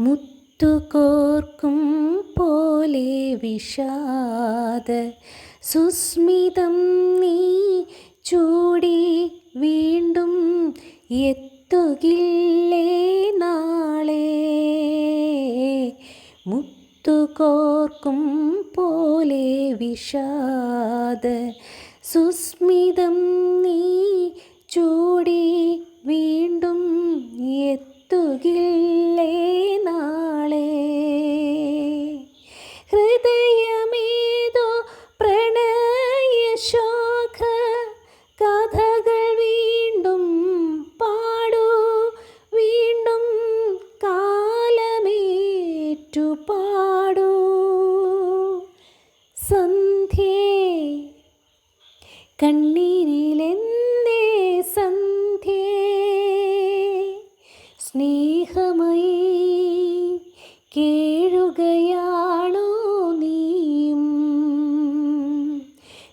മുത്തുകോർക്കും പോലെ വിഷാദ സുസ്മിതം നീ ചൂടി വീണ്ടും എത്തുകില്ലേ നാളെ? മുത്തുകോർക്കും പോലെ വിഷാദ സുസ്മിതം നീ ചൂടി വീണ്ടും എത്തുകില്ലേ കണ്ണീരിലെന്തേ സന്ധ്യേ. സ്നേഹമയി കേഴുകയാണോ നീയും?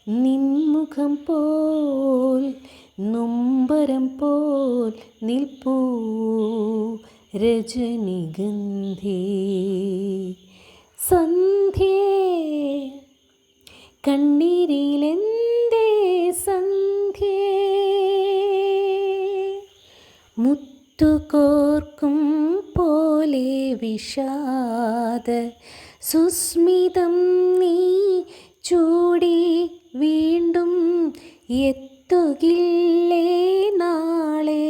നിൻമുഖം പോൽ നൊമ്പരം പോൽ നിൽപ്പൂ രജനിഗന്ധി. സന്ധ്യേ കണ്ണീരിലെന്തേ മുത്തുകോർക്കും പോലെ വിഷാദ സുസ്മിതം നീ ചൂടി വീണ്ടും എത്തുകില്ലേ നാളെ?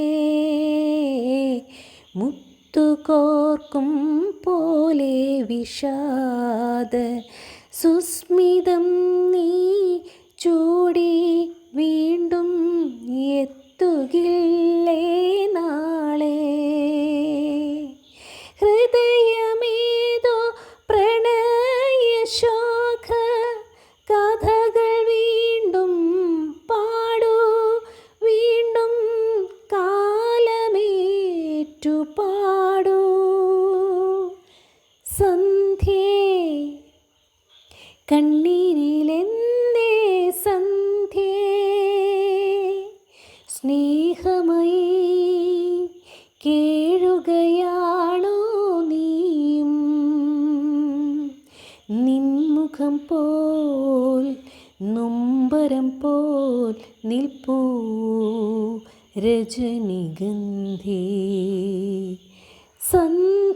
മുത്തുകോർക്കും പോലെ വിഷാദ സുസ്മിതം നീ ചൂടി വീണ്ടും സന്ധ്യേ. കണ്ണീരിലെന്തേ സന്ധ്യേ. സ്നേഹമയി കേഴുകയാണോ നീയും? നിൻമുഖം പോൽ നൊമ്പരം പോൽ നിൽപ്പൂ രജനിഗന്ധി. സന്ധ്യേ.